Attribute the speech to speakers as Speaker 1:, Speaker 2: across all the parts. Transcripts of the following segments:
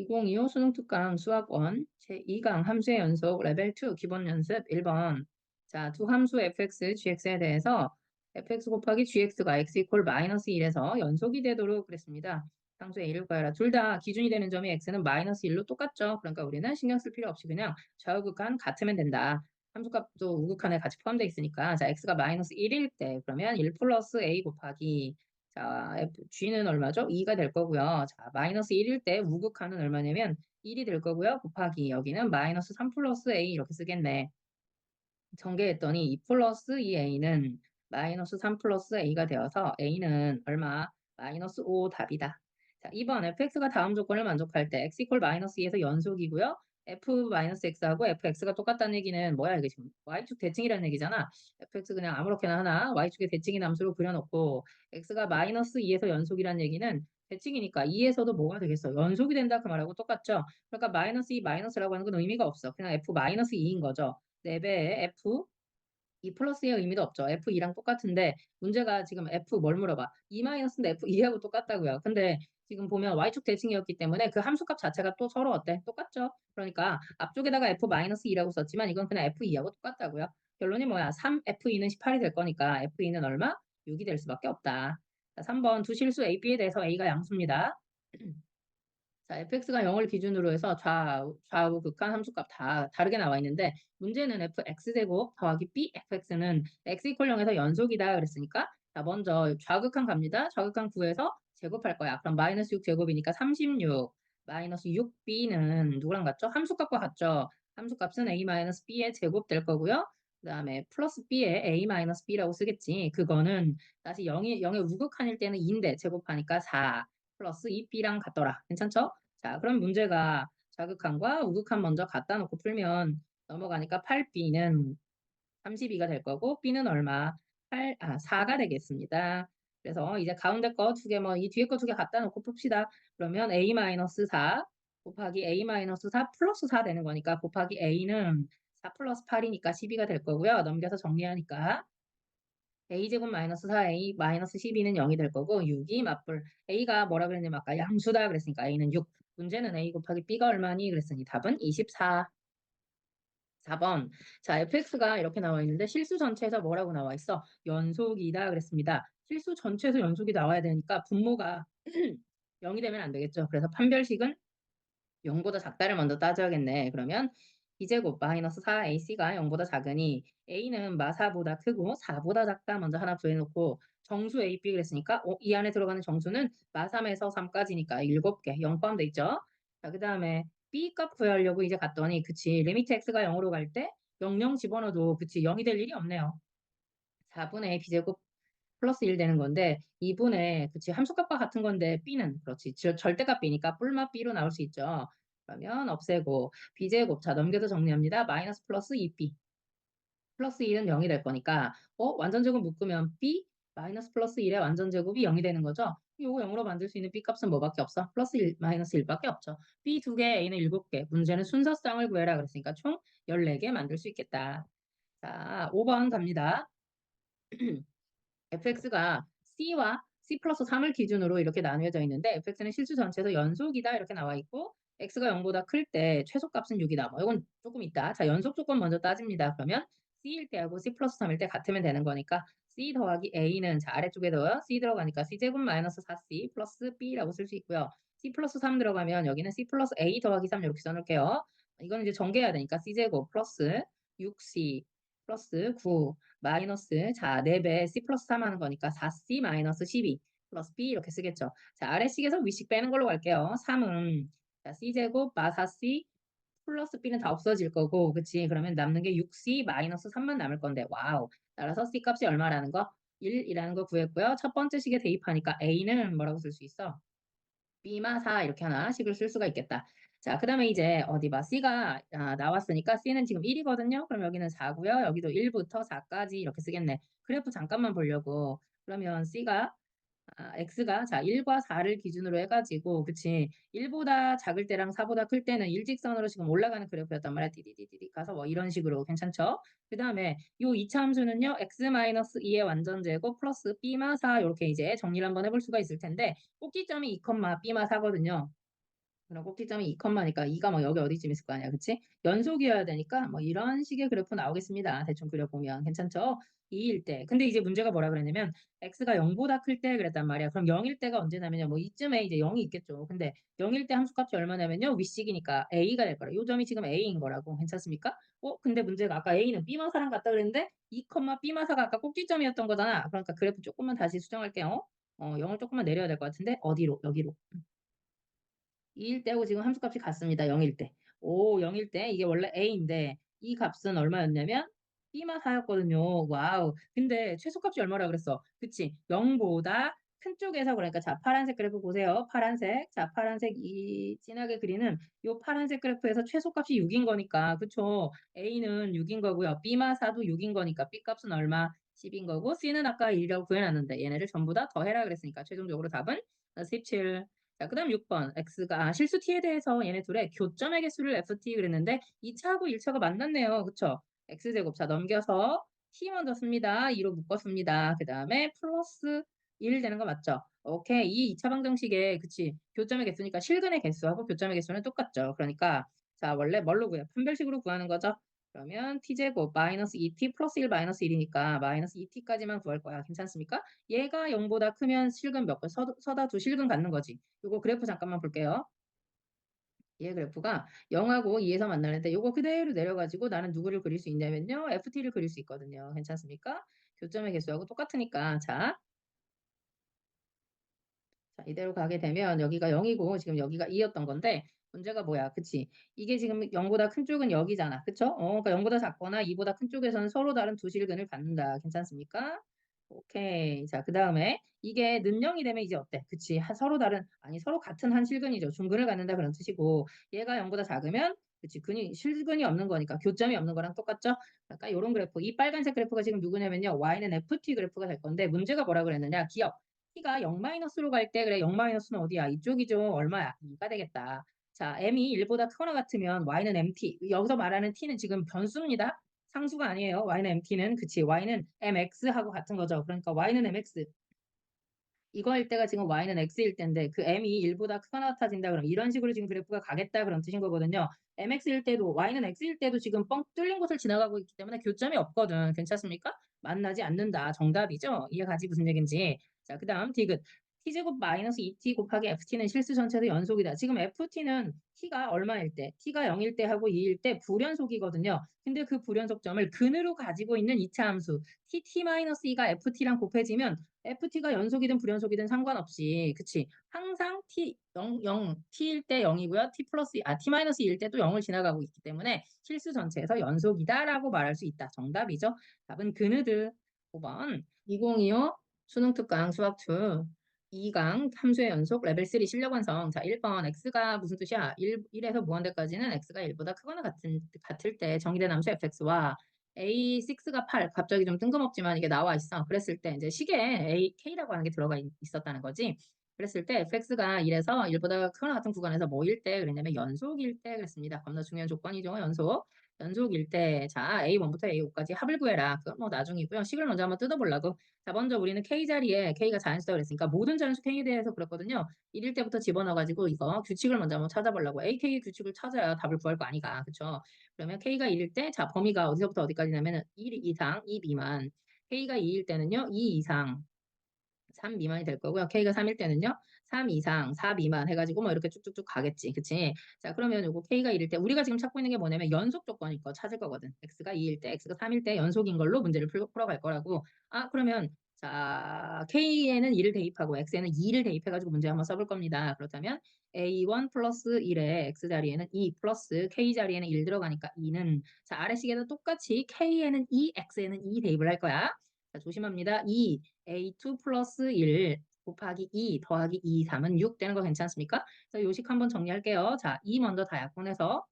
Speaker 1: 2025 수능 특강 수학원 제2강 함수의 연속 레벨 2 기본 연습 1번 자, 두 함수 fx, gx에 대해서 fx 곱하기 gx가 x 이퀄 마이너스 1에서 연속이 되도록 그랬습니다. 함수의 1을 구하라. 둘 다 기준이 되는 점이 x는 마이너스 1로 똑같죠. 그러니까 우리는 신경 쓸 필요 없이 그냥 좌우극한 같으면 된다. 함수값도 우극한에 같이 포함되어 있으니까 자 x가 마이너스 1일 때 그러면 1 플러스 a 곱하기 자, G는 얼마죠? 2가 될 거고요. 자, 마이너스 1일 때 우극하는 얼마냐면 1이 될 거고요. 곱하기 여기는 마이너스 3 플러스 A 이렇게 쓰겠네. 전개했더니 2 플러스 2A는 마이너스 3 플러스 A가 되어서 A는 얼마? 마이너스 5 답이다. 자, 2번 fx가 다음 조건을 만족할 때 x 이퀄 마이너스 2에서 연속이고요. F-x하고 fx가 똑같다는 얘기는 뭐야 이게 지금 y축 대칭이라는 얘기잖아. fx 그냥 아무렇게나 하나 y축의 대칭인 함수로 그려놓고 x가 마이너스 2에서 연속이라는 얘기는 대칭이니까 2에서도 뭐가 되겠어? 연속이 된다 그 말하고 똑같죠? 그러니까 마이너스 2 마이너스라고 하는 건 의미가 없어. 그냥 f 마이너스 2인 거죠. 4배의 f 2 플러스의 의미도 없죠. F2랑 똑같은데 문제가 지금 F 뭘 물어봐. 2 마이너스인데 F2하고 똑같다고요. 근데 지금 보면 Y축 대칭이었기 때문에 그 함수값 자체가 또 서로 어때? 똑같죠. 그러니까 앞쪽에다가 F 마이너스 2라고 썼지만 이건 그냥 F2하고 똑같다고요. 결론이 뭐야? 3F2는 18이 될 거니까 F2는 얼마? 6이 될 수밖에 없다. 자, 3번 두 실수 A, B에 대해서 A가 양수입니다. 자, fx가 0을 기준으로 해서 좌우, 좌우 극한 함수값 다 다르게 나와 있는데 문제는 fx제곱 더하기 b fx는 x 이퀄 0에서 연속이다 그랬으니까 자 먼저 좌극한 갑니다. 좌극한 9에서 제곱할 거야. 그럼 마이너스 6 제곱이니까 36 마이너스 6b는 누구랑 같죠? 함수값과 같죠? 함수값은 a 마이너스 b의 제곱 될 거고요. 그 다음에 플러스 b에 a 마이너스 b라고 쓰겠지. 그거는 다시 0이 0의 우극한일 때는 2인데 제곱하니까 4 플러스 2b랑 같더라. 괜찮죠? 자, 그럼 문제가 자극한과 우극한 먼저 갖다 놓고 풀면 넘어가니까 8b는 32가 될 거고 b는 얼마? 8, 아, 4가 되겠습니다. 그래서 이제 가운데 거 두 개, 뭐 이 뒤에 거 두 개 갖다 놓고 풉시다. 그러면 a-4 곱하기 a-4 플러스 4 되는 거니까 곱하기 a는 4 플러스 8이니까 12가 될 거고요. 넘겨서 정리하니까. A제곱 마이너스 4a 마이너스 12는 0이 될 거고 6이 맞불. A가 뭐라 그랬냐면 아까 양수다 그랬으니까 a는 6 문제는 a 곱하기 b가 얼마니? 그랬으니 답은 24 4번. 자 fx가 이렇게 나와 있는데 실수 전체에서 뭐라고 나와 있어? 연속이다 그랬습니다 실수 전체에서 연속이 나와야 되니까 분모가 0이 되면 안 되겠죠 그래서 판별식은 0보다 작다를 먼저 따져야겠네 그러면 b제곱 마이너스 4ac가 0보다 작으니 a는 마4보다 크고 4보다 작다 먼저 하나 구해놓고 정수 a, b 그랬으니까 어, 이 안에 들어가는 정수는 마3에서 3까지니까 7개 0 포함돼 있죠. 자, 그 다음에 b 값 구하려고 이제 갔더니 그치 리미트 x가 0으로 갈 때 00 집어넣어도 그치 0이 될 일이 없네요. 4분의 b제곱 플러스 1 되는 건데 2분의 그치 함수값과 같은 건데 b는 그렇지 절대값 b니까 뿔맛 b로 나올 수 있죠. 그러면 없애고 b제곱 자 넘겨서 정리합니다. 마이너스 플러스 2b 플러스 1은 0이 될 거니까 어 완전 제곱 묶으면 b 마이너스 플러스 1의 완전 제곱이 0이 되는 거죠. 이거 0으로 만들 수 있는 b 값은 뭐밖에 없어? 플러스 1, 마이너스 1밖에 없죠. b 2개, a는 7개. 문제는 순서쌍을 구해라 그랬으니까 총 14개 만들 수 있겠다. 자, 5번 갑니다. fx가 c와 c 플러스 3을 기준으로 이렇게 나누어져 있는데 fx는 실수 전체에서 연속이다 이렇게 나와 있고 x가 0보다 클 때 최소값은 6이다. 뭐 이건 조금 있다. 자, 연속 조건 먼저 따집니다. 그러면 c일 때하고 c 플러스 3일 때 같으면 되는 거니까 c 더하기 a는 자 아래쪽에 넣어요. c 들어가니까 c제곱 마이너스 4c 플러스 b라고 쓸 수 있고요. c 플러스 3 들어가면 여기는 c 플러스 a 더하기 3 이렇게 써놓을게요. 이건 이제 전개해야 되니까 c제곱 플러스 6c 플러스 9 마이너스 자 4배 c 플러스 3 하는 거니까 4c 마이너스 12 플러스 b 이렇게 쓰겠죠. 자 아래식에서 위식 빼는 걸로 갈게요. 3은 자, c제곱 마 4c 플러스 b는 다 없어질 거고 그치? 그러면 남는 게 6c 마이너스 3만 남을 건데 와우. 따라서 c 값이 얼마라는 거? 1이라는 거 구했고요. 첫 번째 식에 대입하니까 a는 뭐라고 쓸 수 있어? B마 4 이렇게 하나 식을 쓸 수가 있겠다 자 그 다음에 이제 어디 봐? C가 아, 나왔으니까 c는 지금 1이거든요. 그럼 여기는 4고요. 여기도 1부터 4까지 이렇게 쓰겠네. 그래프 잠깐만 보려고. 그러면 c가 아, x가 자 1과 4를 기준으로 해가지고 그치? 1보다 작을 때랑 4보다 클 때는 일직선으로 지금 올라가는 그래프였단 말이야. 디디디디 가서 뭐 이런 식으로 괜찮죠? 그 다음에 요 2차 함수는요. X-2의 완전 제곱 플러스 b마 4 이렇게 이제 정리를 한번 해볼 수가 있을 텐데 꼭지점이 2, b마 4거든요 그럼 꼭지점이 2 컴마니까 2가 뭐 여기 어디쯤 있을 거 아니야. 그치? 연속이어야 되니까 뭐 이런 식의 그래프 나오겠습니다. 대충 그려보면 괜찮죠? 2일 때. 근데 이제 문제가 뭐라 그랬냐면 x가 0보다 클 때 그랬단 말이야. 그럼 0일 때가 언제냐면요. 뭐 이쯤에 이제 0이 있겠죠. 근데 0일 때 함수값이 얼마냐면요. 위식이니까 a가 될 거라. 요 점이 지금 a인 거라고. 괜찮습니까? 어, 근데 문제가 아까 a는 b마사랑 같다 그랬는데 2, b마사가 아까 꼭지점이었던 거잖아. 그러니까 그래프 조금만 다시 수정할게요. 어, 0을 조금만 내려야 될 것 같은데 어디로? 여기로. 2일 때하고 지금 함수값이 같습니다. 0일 때. 오, 0일 때 이게 원래 a인데 이 값은 얼마였냐면 b만 4였거든요. 와우. 근데 최소값이 얼마라 그랬어? 그치? 0보다 큰 쪽에서 그러니까 자 파란색 그래프 보세요. 파란색. 자 파란색 이 진하게 그리는 요 파란색 그래프에서 최소값이 6인 거니까 그쵸? a는 6인 거고요. b만 4도 6인 거니까 b 값은 얼마? 10인 거고 c는 아까 1이라고 구해놨는데 얘네를 전부 다 더해라 그랬으니까 최종적으로 답은 17. 자, 그 다음 6번. x가 아, 실수 t에 대해서 얘네 둘의 교점의 개수를 ft 그랬는데 2차하고 1차가 만났네요. 그쵸? x제곱. 자, 넘겨서 t 먼저 씁니다. 2로 묶었습니다. 그 다음에 플러스 1 되는 거 맞죠? 오케이. 이 2차 방정식에 그치? 교점의 개수니까 실근의 개수하고 교점의 개수는 똑같죠. 그러니까 자, 원래 뭘로 구해요? 판별식으로 구하는 거죠. 그러면 t제곱 마이너스 2t 플러스 1 마이너스 1이니까 마이너스 2t까지만 구할 거야. 괜찮습니까? 얘가 0보다 크면 실근 몇 번? 서다 두 실근 갖는 거지. 이거 그래프 잠깐만 볼게요. 얘 그래프가 0하고 2에서 만나는데 이거 그대로 내려가지고 나는 누구를 그릴 수 있냐면요. ft를 그릴 수 있거든요. 괜찮습니까? 교점의 개수하고 똑같으니까 자, 자 이대로 가게 되면 여기가 0이고 지금 여기가 2였던 건데 문제가 뭐야? 그치? 이게 지금 0보다 큰 쪽은 여기잖아. 그쵸? 어, 그러니까 0보다 작거나 2보다 큰 쪽에서는 서로 다른 두 실근을 갖는다. 괜찮습니까? 오케이. 자, 그 다음에 이게 는영이 되면 이제 어때? 그치? 한- 서로 다른, 아니, 서로 같은 한 실근이죠. 중근을 갖는다 그런 뜻이고, 얘가 0보다 작으면, 그치? 근이, 실근이 없는 거니까 교점이 없는 거랑 똑같죠? 그러니까 이런 그래프, 이 빨간색 그래프가 지금 누구냐면요. y는 ft 그래프가 될 건데, 문제가 뭐라 그랬느냐? 기억. t가 0-로 갈 때, 그래, 0-는 어디야? 이쪽이죠. 얼마야? 2가 되겠다. 자, m이 1보다 크거나 같으면 y는 mt. 여기서 말하는 t는 지금 변수입니다. 상수가 아니에요. y는 mt는 그치. y는 mx하고 같은 거죠. 그러니까 y는 mx. 이거일 때가 지금 y는 x일 텐데 그 m이 1보다 크거나 같아진다 그럼 이런 식으로 지금 그래프가 가겠다 그런 뜻인 거거든요. mx일 때도 y는 x일 때도 지금 뻥 뚫린 곳을 지나가고 있기 때문에 교점이 없거든. 괜찮습니까? 만나지 않는다. 정답이죠. 이해가지 무슨 얘기인지. 자, 그 다음 디귿. T제곱 마이너스 2t 곱하기 ft는 실수 전체도 연속이다. 지금 ft는 t가 얼마일 때, t가 0일 때 하고 2일 때 불연속이거든요. 근데 그 불연속점을 근으로 가지고 있는 2차 함수 tt-2가 ft랑 곱해지면 ft가 연속이든 불연속이든 상관없이 그치? 항상 t 0, 0 t일 때 0이고요. t 플러스 아 t-2일 때 또 0을 지나가고 있기 때문에 실수 전체에서 연속이다라고 말할 수 있다. 정답이죠? 답은 그느들. 5번. 2025 수능 특강 수학 2 2강 함수의 연속 레벨 3 실력 완성. 자, 1번 x가 무슨 뜻이야? 1, 1에서 무한대까지는 x가 1보다 크거나 같은, 같을 때 정의된 함수 fx와 a6가 8 갑자기 좀 뜬금없지만 이게 나와 있어. 그랬을 때 이제 식에 a, k라고 하는 게 들어가 있, 있었다는 거지. 그랬을 때 fx가 1에서 1보다 크거나 같은 구간에서 뭐일 때 그랬냐면 연속일 때 그랬습니다. 겁나 중요한 조건이죠. 연속. 연속일 때, 자, A1부터 A5까지 합을 구해라. 그건 뭐 나중이고요. 식을 먼저 한번 뜯어보려고. 자, 먼저 우리는 K 자리에 K가 자연수다 그랬으니까 모든 자연수 K에 대해서 그랬거든요. 1일 때부터 집어넣어가지고 이거 규칙을 먼저 한번 찾아보려고. AK 규칙을 찾아야 답을 구할 거 아니가. 그쵸? 그러면 K가 1일 때, 자, 범위가 어디서부터 어디까지냐면 1 이상, 2 미만. K가 2일 때는요, 2 이상, 3 미만이 될 거고요. K가 3일 때는요. 3 이상, 4 미만 해가지고 뭐 이렇게 쭉쭉쭉 가겠지. 그치? 자, 그러면 요거 K가 1일 때 우리가 지금 찾고 있는 게 뭐냐면 연속 조건일 거 찾을 거거든. X가 2일 때, X가 3일 때 연속인 걸로 문제를 풀, 풀어갈 거라고. 아, 그러면 자, K에는 2를 대입하고 X에는 2를 대입해가지고 문제 한번 써볼 겁니다. 그렇다면 A1 플러스 1에 X 자리에는 2 플러스 K 자리에는 1 들어가니까 2는 자, 아래 식에도 똑같이 K에는 2, X에는 2 대입을 할 거야. 자, 조심합니다. 2, A2 플러스 1 곱하기 2 더하기 2, 3은 6 되는 거 괜찮습니까? 자, 요식 한번 정리할게요. 자, 2 먼저 다 약분해서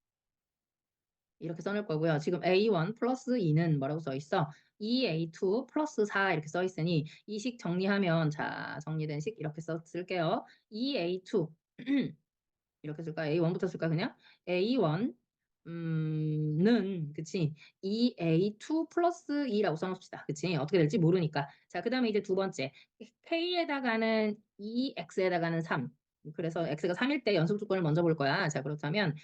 Speaker 1: 이렇게 써놓을 거고요. 지금 A1 플러스 2는 뭐라고 써 있어? 2A2 플러스 4 이렇게 써 있으니 이 식 정리하면 자, 정리된 식 이렇게 써 쓸게요. 2A2 이렇게 쓸까? A1부터 쓸까 그냥? A1 음, 는, 그치? 2A2 플러스 2라고 써놓읍시다. 그치? 어떻게 될지 모르니까. 자, 그 다음에 이제 두 번째. K에다가는 2X에다가는 3. 그래서 x가 3일 때 연속 조건을 먼저 볼 거야. 자, 그렇다면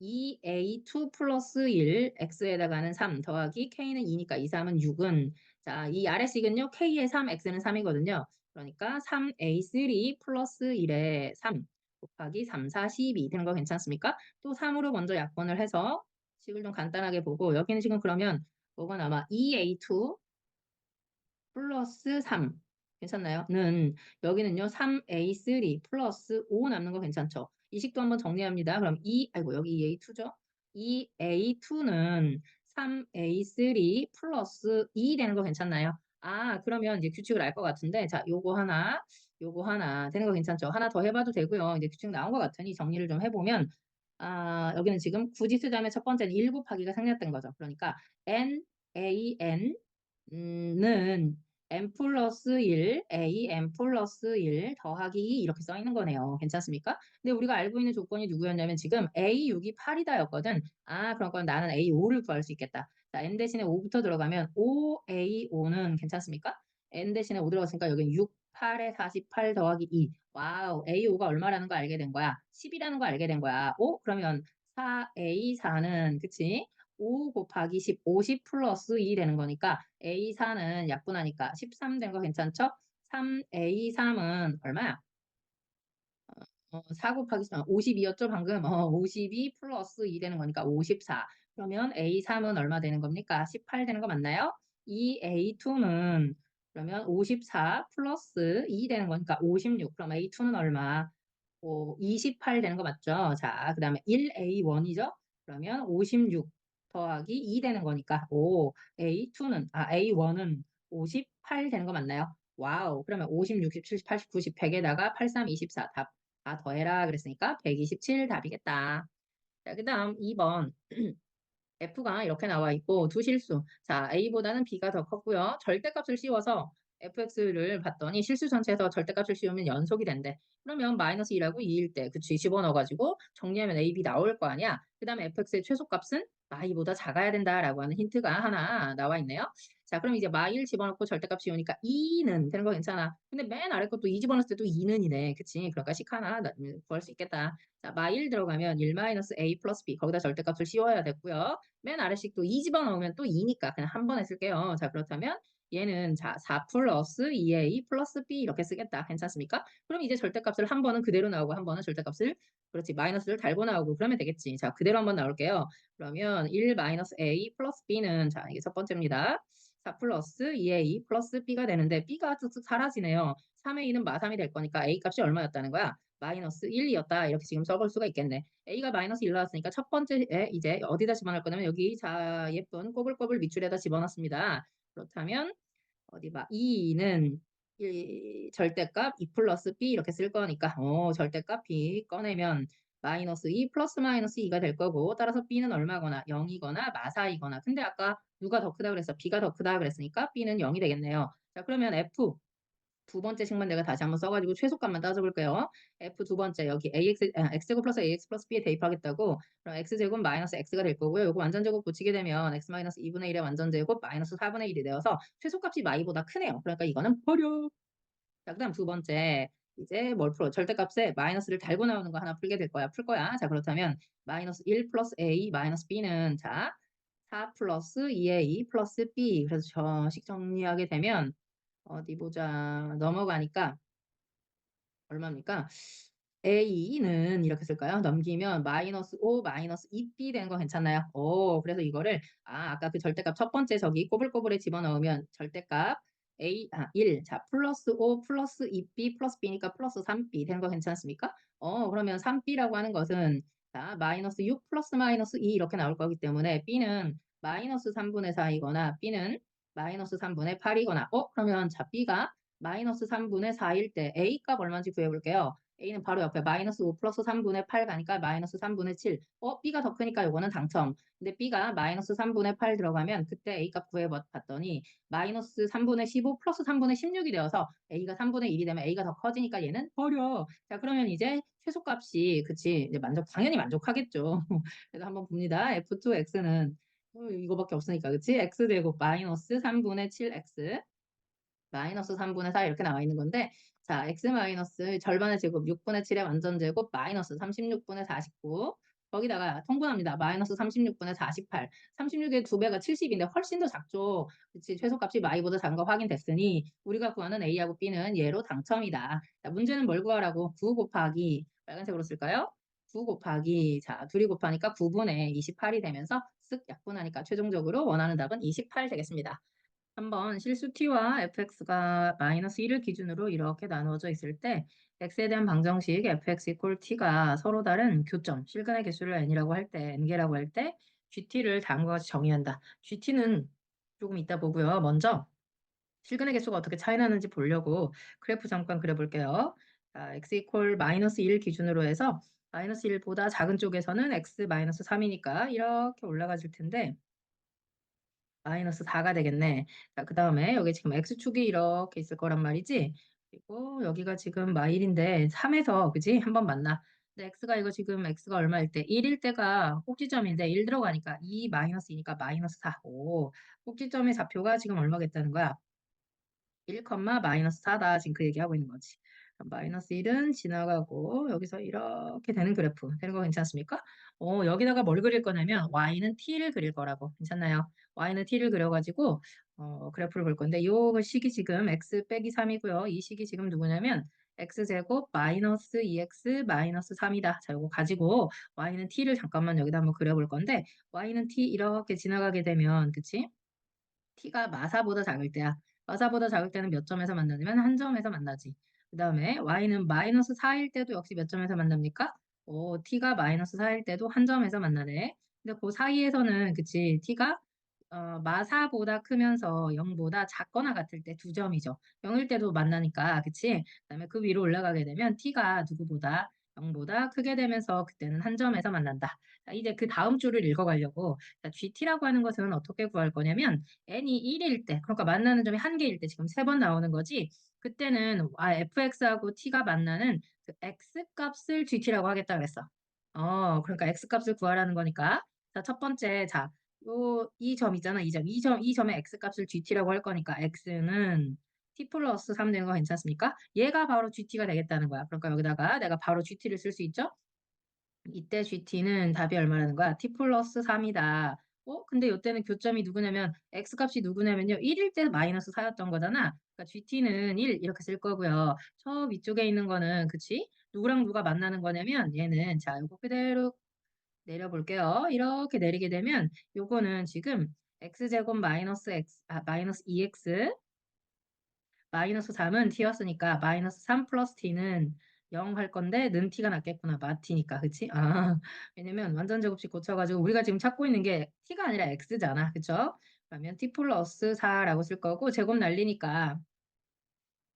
Speaker 1: 2a2 플러스 1 x에다가는 3 더하기 k는 2니까 2, 3은 6은 자, 이 아래식은요. k의 3, x는 3이거든요. 그러니까 3a3 플러스 1에 3 곱하기 3, 4, 12 되는 거 괜찮습니까? 또 3으로 먼저 약분을 해서 식을 좀 간단하게 보고 여기는 지금 그러면 뭐가 남아? 2a2 플러스 3 괜찮나요? 는 여기는요 3a3 플러스 5 남는 거 괜찮죠? 이 식도 한번 정리합니다. 그럼 2 아이고 여기 2a2죠? 2a2는 3a3 플러스 2 되는 거 괜찮나요? 아 그러면 이제 규칙을 알 것 같은데 자 요거 하나 요거 하나 되는 거 괜찮죠? 하나 더 해봐도 되고요. 이제 규칙 나온 것 같으니 정리를 좀 해보면 아 여기는 지금 굳이 쓰자면 첫 번째는 1 곱하기가 생략된 거죠. 그러니까 n a n 음, 는 n 플러스 1, a n 플러스 1 더하기 2 이렇게 써 있는 거네요. 괜찮습니까? 근데 우리가 알고 있는 조건이 누구였냐면 지금 a 6이 8이다 였거든. 아, 그러니까 나는 a 5를 구할 수 있겠다. 자, n 대신에 5부터 들어가면 5a 5는 괜찮습니까? n 대신에 5 들어갔으니까 여기 6, 8에 48 더하기 2. 와우, a 5가 얼마라는 거 알게 된 거야. 10이라는 거 알게 된 거야. 오, 그러면 4a 4는 그치? 5 곱하기 10, 50 플러스 2 되는 거니까 A4는 약분하니까 13 된 거 괜찮죠? 3A3은 얼마야? 어, 4 곱하기 3, 52였죠 방금? 어, 52 플러스 2 되는 거니까 54. 그러면 A3은 얼마 되는 겁니까? 18 되는 거 맞나요? 이 A2는 그러면 54 플러스 2 되는 거니까 56. 그럼 A2는 얼마? 어, 28 되는 거 맞죠? 자, 그 다음에 1A1이죠? 그러면 56 더하기 2 되는 거니까 오, A2는 아 A1은 58 되는 거 맞나요? 와우. 그러면 50, 60, 70, 80, 90, 100에다가 83, 24답다 더해라 그랬으니까 127 답이겠다. 자, 그 다음 2번 F가 이렇게 나와 있고 두 실수. 자, A보다는 B가 더 컸고요. 절대값을 씌워서 fx를 봤더니 실수 전체에서 절대값을 씌우면 연속이 된대. 그러면 마이너스 2라고 2일 때 그치 집어넣어가지고 정리하면 a, b 나올 거 아니야. 그 다음에 fx의 최소값은 마이보다 작아야 된다라고 하는 힌트가 하나 나와 있네요. 자 그럼 이제 마일 집어넣고 절대값 씌우니까 2는 되는 거 괜찮아. 근데 맨 아래 것도 2 집어넣었을 때도 2는 이네. 그치? 그러니까 식 하나 음, 구할 수 있겠다. 자 마일 들어가면 1 마이너스 a 플러스 b 거기다 절대값을 씌워야 됐고요. 맨 아래 식도 2 집어넣으면 또 2니까 그냥 한 번에 쓸게요. 자 그렇다면 얘는 자, 4 플러스 2a 플러스 b 이렇게 쓰겠다. 괜찮습니까? 그럼 이제 절대값을 한 번은 그대로 나오고 한 번은 절대값을 그렇지 마이너스를 달고 나오고 그러면 되겠지. 자, 그대로 한번 나올게요. 그러면 1 마이너스 a 플러스 b는 자, 이게 첫 번째입니다. 4 플러스 2a 플러스 b가 되는데 b가 쓱쓱 사라지네요. 3의 2는 마3이 될 거니까 a 값이 얼마였다는 거야? 마이너스 1이었다. 이렇게 지금 써볼 수가 있겠네. a가 마이너스 1 나왔으니까 첫 번째에 이제 어디다 집어넣을 거냐면 여기 자 예쁜 꼬불꼬불 밑줄에다 집어넣습니다. 그렇다면 어디 봐. 2는 1, 절대값 2 플러스 b 이렇게 쓸 거니까 어, 절대값 b 꺼내면 마이너스 2 플러스 마이너스 2가 될 거고 따라서 b는 얼마거나 0이거나 마사이거나 근데 아까 누가 더 크다 그랬어? b가 더 크다 그랬으니까 b는 0이 되겠네요. 자 그러면 f 두 번째 식만 내가 다시 한번 써가지고 최소값만 따져볼게요. f 두 번째 여기 ax 아, x제곱 플러스 ax 플러스 b에 대입하겠다고 그럼 x제곱 마이너스 x가 될 거고요. 요거 완전제곱 붙이게 되면 x 마이너스 2분의 1의 완전제곱 마이너스 4분의 1이 되어서 최소값이 마이보다 크네요. 그러니까 이거는 버려. 자 그 다음 두 번째 이제 뭘 풀어? 절대값에 마이너스를 달고 나오는 거 하나 풀게 될 거야. 풀 거야. 자 그렇다면 마이너스 1 플러스 a 마이너스 b는 자 4 플러스 2a 플러스 b 그래서 저식 정리하게 되면 어디 보자. 넘어가니까 얼마입니까? A는 이렇게 쓸까요? 넘기면 마이너스 5 마이너스 2B 되는 거 괜찮나요? 오, 그래서 이거를 아, 아까 그 절대값 첫 번째 저기 꼬불꼬불에 집어넣으면 절대값 A, 아, 1. 자, 플러스 5 플러스 2B 플러스 B니까 플러스 3B 되는 거 괜찮습니까? 어, 그러면 3B라고 하는 것은 자, 마이너스 6 플러스 마이너스 2 이렇게 나올 거기 때문에 B는 마이너스 3분의 4이거나 B는 마이너스 3분의 8이거나 어 그러면 자 B가 마이너스 3분의 4일 때 A 값 얼마인지 구해볼게요. A는 바로 옆에 마이너스 5 플러스 3분의 8 가니까 마이너스 3분의 7. 어 B가 더 크니까 요거는 당첨. 근데 B가 마이너스 3분의 8 들어가면 그때 A 값 구해봤더니 마이너스 3분의 15 플러스 3분의 16이 되어서 A가 3분의 1이 되면 A가 더 커지니까 얘는 버려. 자 그러면 이제 최소값이 그치 이제 만족 당연히 만족하겠죠. 그래서 한번 봅니다. F2X는 어, 이거밖에 없으니까 그치? x제곱 마이너스 3분의 7x 마이너스 3분의 4 이렇게 나와 있는 건데 자 x 마이너스 절반의 제곱 6분의 7의 완전 제곱 마이너스 36분의 49 거기다가 통분합니다. 마이너스 36분의 48 36의 두배가 70인데 훨씬 더 작죠. 그치 최소값이 y보다 작은 거 확인됐으니 우리가 구하는 a하고 b는 얘로 당첨이다. 자 문제는 뭘 구하라고 9 곱하기 빨간색으로 쓸까요? 9 곱하기 자 둘이 곱하니까 9분의 28이 되면서 쓱 약분하니까 최종적으로 원하는 답은 28 되겠습니다. 한번 실수 t와 fx가 마이너스 1을 기준으로 이렇게 나누어져 있을 때 x에 대한 방정식 fx equal t가 서로 다른 교점, 실근의 개수를 n이라고 할 때, n개라고 할 때 gt를 다음과 같이 정의한다. gt는 조금 이따 보고요. 먼저 실근의 개수가 어떻게 차이 나는지 보려고 그래프 잠깐 그려볼게요. 자, x equal 마이너스 1 기준으로 해서 마이너스 1보다 작은 쪽에서는 x 마이너스 3이니까 이렇게 올라가질 텐데 마이너스 4가 되겠네. 자, 그 다음에 여기 지금 x축이 이렇게 있을 거란 말이지. 그리고 여기가 지금 마일인데 3에서 그지? 한번 만나. 근데 x가 이거 지금 x가 얼마일 때? 1일 때가 꼭지점인데 1 들어가니까 2 마이너스 2니까 마이너스 4. 오, 꼭지점의 좌표가 지금 얼마겠다는 거야? 1, 마이너스 4다. 지금 그 얘기하고 있는 거지. 마이너스 1은 지나가고 여기서 이렇게 되는 그래프 되는 거 괜찮습니까? 어, 여기다가 뭘 그릴 거냐면 y는 t를 그릴 거라고 괜찮나요? y는 t를 그려가지고 어, 그래프를 볼 건데 이 식이 지금 x 빼기 3이고요. 이 식이 지금 누구냐면 x제곱 마이너스 2x 마이너스 3이다. 자, 이거 가지고 y는 t를 잠깐만 여기다 한번 그려볼 건데 y는 t 이렇게 지나가게 되면 그치? t가 마사보다 작을 때야. 마사보다 작을 때는 몇 점에서 만나냐면 한 점에서 만나지. 그 다음에 y는 마이너스 4일 때도 역시 몇 점에서 만납니까? 오, t가 마이너스 4일 때도 한 점에서 만나네. 근데 그 사이에서는 그치 t가 어, 마사보다 크면서 0보다 작거나 같을 때 두 점이죠. 0일 때도 만나니까 그치? 그 다음에 그 위로 올라가게 되면 t가 누구보다 0보다 크게 되면서 그때는 한 점에서 만난다. 자, 이제 그 다음 줄을 읽어가려고 자, GT라고 하는 것은 어떻게 구할 거냐면 n이 1일 때 그러니까 만나는 점이 한 개일 때 지금 세 번 나오는 거지 그때는 아, fx하고 t가 만나는 그 x 값을 gt라고 하겠다 그랬어. 어, 그러니까 x 값을 구하라는 거니까 자, 첫 번째 자, 요 이 점 있잖아. 이 점. 이 점, 이 점의 x 값을 gt라고 할 거니까 x는 t 플러스 3 되는 거 괜찮습니까? 얘가 바로 gt가 되겠다는 거야. 그러니까 여기다가 내가 바로 gt를 쓸 수 있죠? 이때 gt는 답이 얼마라는 거야? t 플러스 3이다. 어? 근데 이때는 교점이 누구냐면 x값이 누구냐면요. 1일 때 마이너스 4였던 거잖아. 그러니까 gt는 1 이렇게 쓸 거고요. 저 위쪽에 있는 거는 그치? 누구랑 누가 만나는 거냐면 얘는 자, 요거 그대로 내려볼게요. 이렇게 내리게 되면 요거는 지금 x제곱 마이너스 x, 아, 마이너스 2x 마이너스 3은 t였으니까 마이너스 3 플러스 t는 0 할 건데 는 t가 낫겠구나. 마t니까 그치? 아, 왜냐면 완전 제곱식 고쳐가지고 우리가 지금 찾고 있는 게 t가 아니라 x잖아. 그쵸? 그러면 t 플러스 4라고 쓸 거고 제곱 날리니까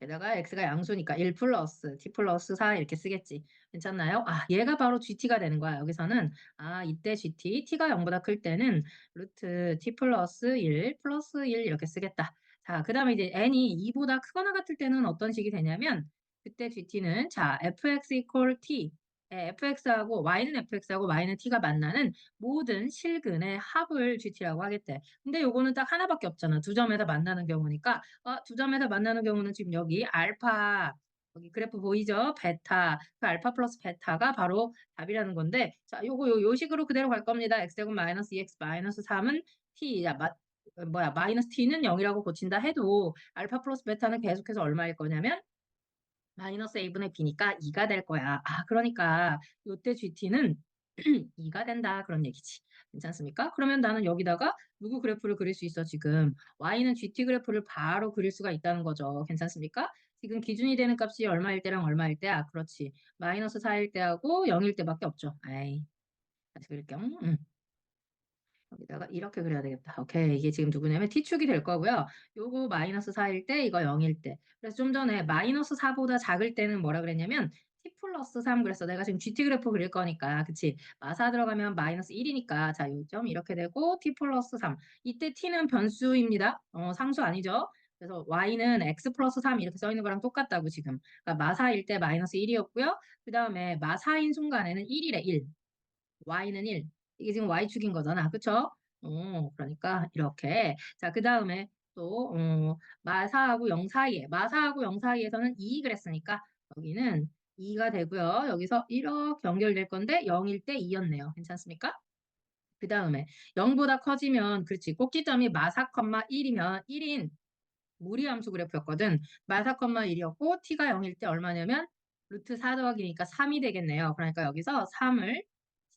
Speaker 1: 게다가 x가 양수니까 1 플러스 t 플러스 4 이렇게 쓰겠지. 괜찮나요? 아, 얘가 바로 gt가 되는 거야. 여기서는 아, 이때 gt, t가 0보다 클 때는 루트 t 플러스 1 플러스 1 이렇게 쓰겠다. 자, 그 다음에 이제 n이 2보다 크거나 같을 때는 어떤 식이 되냐면 그때 gt는 자, fx equal t 예, fx하고 y는 fx하고 y는 t가 만나는 모든 실근의 합을 gt라고 하겠대. 근데 요거는 딱 하나밖에 없잖아. 두 점에서 만나는 경우니까 어, 두 점에서 만나는 경우는 지금 여기 알파 여기 그래프 보이죠? 베타 그 알파 플러스 베타가 바로 답이라는 건데 자 요거 요, 요 식으로 그대로 갈 겁니다. x제곱 마이너스 2x 마이너스 3은 t 야, 마, 어, 뭐야 마이너스 t는 0이라고 고친다 해도 알파 플러스 베타는 계속해서 얼마일 거냐면 마이너스 a분의 b니까 2가 될 거야. 아, 그러니까 요때 gt는 2가 된다. 그런 얘기지. 괜찮습니까? 그러면 나는 여기다가 누구 그래프를 그릴 수 있어, 지금. y는 gt 그래프를 바로 그릴 수가 있다는 거죠. 괜찮습니까? 지금 기준이 되는 값이 얼마일 때랑 얼마일 때야? 그렇지. 마이너스 4일 때하고 0일 때밖에 없죠. 에이. 다시 그릴게요. 음. 여기다가 이렇게 그려야 되겠다. 오케이. 이게 지금 누구냐면 t축이 될 거고요. 요거 마이너스 4일 때, 이거 0일 때. 그래서 좀 전에 마이너스 4보다 작을 때는 뭐라 그랬냐면 t 플러스 3 그랬어. 내가 지금 gt 그래프 그릴 거니까. 그치? 마사 들어가면 마이너스 1이니까. 자, 요점 이렇게 되고 t 플러스 3. 이때 t는 변수입니다. 어, 상수 아니죠? 그래서 y는 x 플러스 3 이렇게 써 있는 거랑 똑같다고 지금. 그러니까 마사일 때 마이너스 1이었고요. 그 다음에 마사인 순간에는 1이래 1. y는 1. 이게 지금 y축인 거잖아. 그쵸? 어, 그러니까 이렇게. 자, 그 다음에 또또 어, 마사하고 0 사이에 마사하고 0 사이에서는 2 그랬으니까 여기는 2가 되고요. 여기서 이렇게 연결될 건데 0일 때 2였네요. 괜찮습니까? 그 다음에 0보다 커지면 그렇지 꼭지점이 마사, 1이면 1인 무리함수 그래프였거든. 마사, 1이었고 t가 0일 때 얼마냐면 루트 4 더하기니까 3이 되겠네요. 그러니까 여기서 3을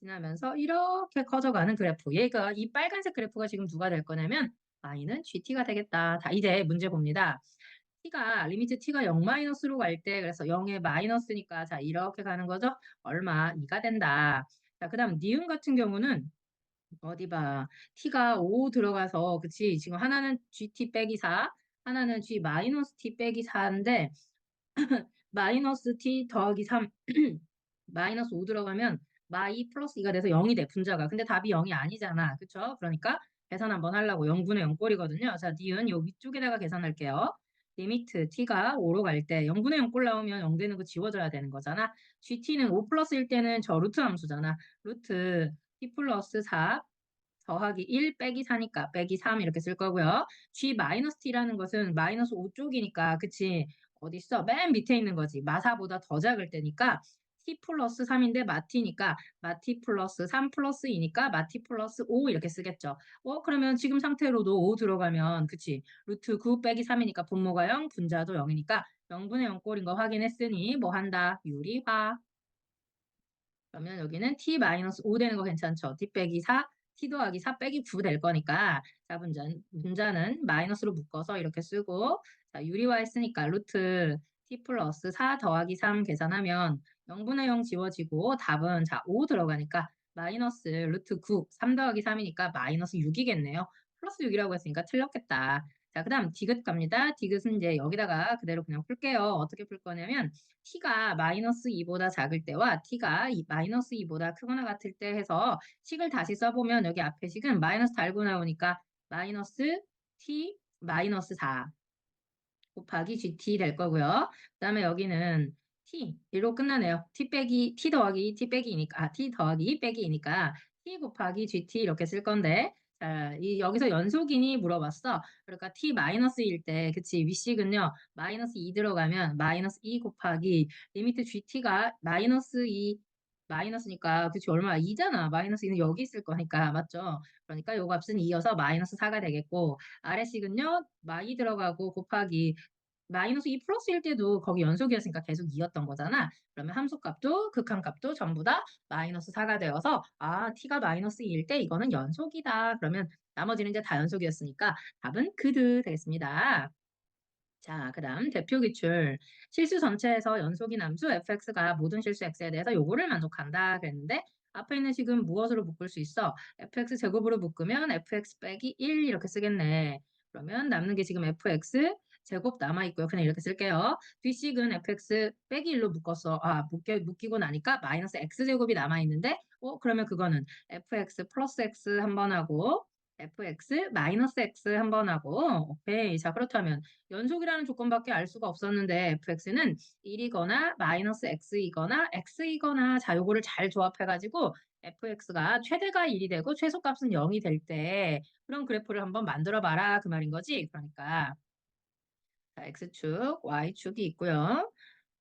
Speaker 1: 지나면서 이렇게 커져가는 그래프. 얘가 이 빨간색 그래프가 지금 누가 될 거냐면 y는 gt가 되겠다. 자, 이제 문제 봅니다. t가 리미트 t가 0 마이너스로 갈 때 그래서 0에 마이너스니까 자 이렇게 가는 거죠. 얼마 2가 된다. 자, 그다음 니은 같은 경우는 어디 봐. t가 5 들어가서 그치 지금 하나는 gt 빼기 4 하나는 g 마이너스 t 빼기 4인데 마이너스 t 더하기 3 마이너스 5 들어가면 마이 플러스 2가 돼서 0이 돼 분자가. 근데 답이 0이 아니잖아. 그쵸? 그러니까 계산 한번 하려고. 0분의 0꼴이거든요. 자 니은 요 위쪽에다가 계산할게요. 리미트 t가 5로 갈 때 0분의 0꼴 나오면 0 되는 거 지워줘야 되는 거잖아. gt는 5 플러스일 때는 저 루트 함수잖아. 루트 t 플러스 4 더하기 1 빼기 4니까 빼기 3 이렇게 쓸 거고요. g 마이너스 t라는 것은 마이너스 5쪽이니까 그치? 어디 있어? 맨 밑에 있는 거지. 마사보다 더 작을 때니까 t 플러스 3인데 마티니까 마티 플러스 3 플러스 2니까 마티 플러스 5 이렇게 쓰겠죠. 어 그러면 지금 상태로도 5 들어가면 그치 루트 9 빼기 3이니까 분모가 0 분자도 0이니까 0분의 0 꼴인 거 확인했으니 뭐 한다? 유리화. 그러면 여기는 t 마이너스 5 되는 거 괜찮죠? t 빼기 4 t 더하기 4 빼기 9 될 거니까 자 분자, 분자는 마이너스로 묶어서 이렇게 쓰고 자 유리화 했으니까 루트 t 플러스 4 더하기 3 계산하면 0분의 0 지워지고 답은 자 5 들어가니까 마이너스 루트 9 3 더하기 3이니까 마이너스 6이겠네요. 플러스 6이라고 했으니까 틀렸겠다. 자, 그 다음 디귿 갑니다. 디귿은 이제 여기다가 그대로 그냥 풀게요. 어떻게 풀 거냐면 t가 마이너스 2보다 작을 때와 t가 마이너스 2보다 크거나 같을 때 해서 식을 다시 써보면 여기 앞에 식은 마이너스 달고 나오니까 마이너스 t 마이너스 4 곱하기 gt 될 거고요. 그 다음에 여기는 t 이로 끝나네요. t 빼기 t 더하기 t 빼기니까 아 t 더하기 빼기니까 t 곱하기 gt 이렇게 쓸 건데 자, 이 여기서 연속이니 물어봤어. 그러니까 t 마이너스일 때, 그치? 위식은요, 마이너스 2 들어가면 마이너스 2 곱하기 리미트 gt가 마이너스 2 마이너스니까 그치 얼마 2잖아. 마이너스 2는 여기 있을 거니까 맞죠? 그러니까 요 값은 2여서 마이너스 4가 되겠고 아래식은요 마이 들어가고 곱하기 마이너스 2 플러스일 때도 거기 연속이었으니까 계속 2였던 거잖아. 그러면 함수값도 극한값도 전부 다 마이너스 4가 되어서 아 t가 마이너스 2일 때 이거는 연속이다. 그러면 나머지는 이제 다 연속이었으니까 답은 그드 되겠습니다. 자, 그 다음 대표 기출. 실수 전체에서 연속인 함수 fx가 모든 실수 x에 대해서 요거를 만족한다 그랬는데 앞에 있는 식은 무엇으로 묶을 수 있어? fx 제곱으로 묶으면 fx 빼기 1 이렇게 쓰겠네. 그러면 남는 게 지금 fx 제곱 남아있고요. 그냥 이렇게 쓸게요. 뒷식은 fx 빼기 1로 묶었어. 아, 묶여, 묶이고 나니까 마이너스 x제곱이 남아있는데 어, 그러면 그거는 fx 플러스 x 한 번 하고 fx 마이너스 x 한 번 하고 오케이. 자, 그렇다면 연속이라는 조건밖에 알 수가 없었는데 fx는 1이거나 마이너스 x이거나 x이거나 자, 요거를 잘 조합해 가지고 fx가 최대가 1이 되고 최소값은 0이 될 때 그런 그래프를 한번 만들어 봐라 그 말인 거지. 그러니까 자, x축, y축이 있고요.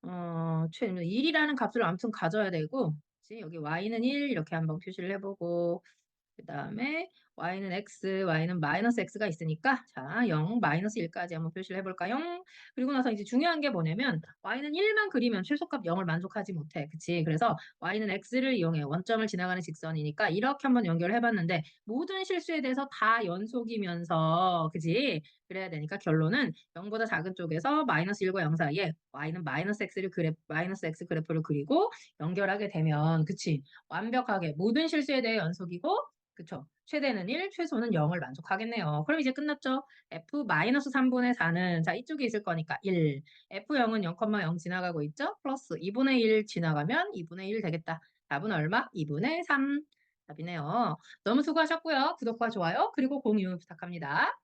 Speaker 1: 어, 1이라는 값을 아무튼 가져야 되고 여기 y는 1 이렇게 한번 표시를 해보고 그 다음에 y는 x, y는 마이너스 x가 있으니까 자, 0, 마이너스 1까지 한번 표시를 해볼까요? 그리고 나서 이제 중요한 게 뭐냐면 y는 1만 그리면 최소값 0을 만족하지 못해. 그치? 그래서 y는 x를 이용해 원점을 지나가는 직선이니까 이렇게 한번 연결을 해봤는데 모든 실수에 대해서 다 연속이면서 그치? 그래야 되니까 결론은 0보다 작은 쪽에서 마이너스 1과 0 사이에 y는 마이너스 x를 그래 마이너스 x 그래프를 그리고 연결하게 되면 그치? 완벽하게 모든 실수에 대해 연속이고 그쵸? 최대는 1, 최소는 0을 만족하겠네요. 그럼 이제 끝났죠? f-3분의 4는 자 이쪽에 있을 거니까 1. f0은 0,0 지나가고 있죠? 플러스 2분의 1 지나가면 2분의 1 되겠다. 답은 얼마? 2분의 3. 답이네요. 너무 수고하셨고요. 구독과 좋아요 그리고 공유 부탁합니다.